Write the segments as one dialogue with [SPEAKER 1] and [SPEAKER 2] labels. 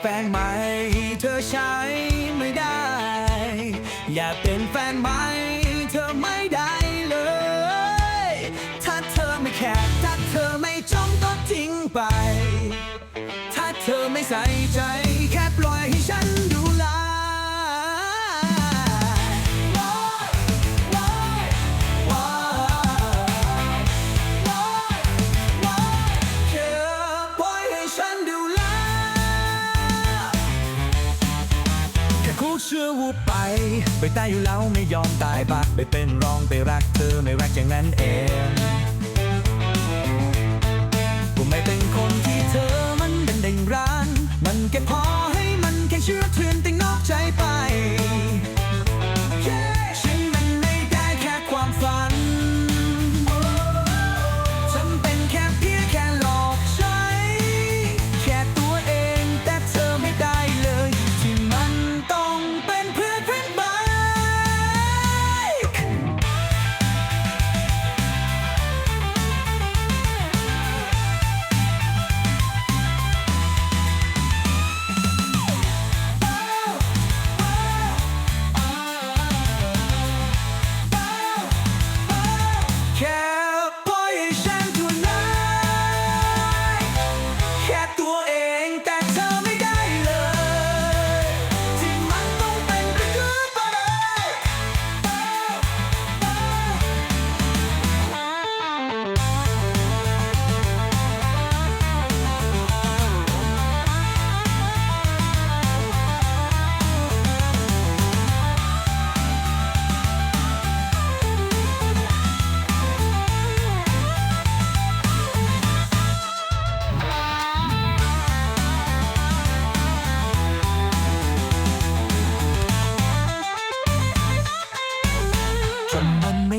[SPEAKER 1] แฟนใหม่เธอใช้ไม่ได้ อยากเป็นแฟนใหม่เธอไม่ได้เลย ถ้าเธอไม่แคร์ถ้าเธอไม่จ้องก็ทิ้งไป ถ้าเธอไม่ใส่ใจ ดไปไปตายอยู่แล้วไม่ยอมตายปะไปเป็นรองไปรักเธอไม่รักอย่างนั้นเองกูไม่เป็นคนที่เธอมันเป็นเด่งร้าน มันแค่พอ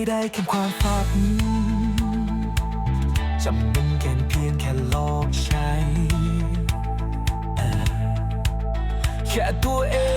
[SPEAKER 1] ไม่ได้แค่ความฝันจำเป็นแค่เพียงแค่ลองใช้แค่ตัวเอง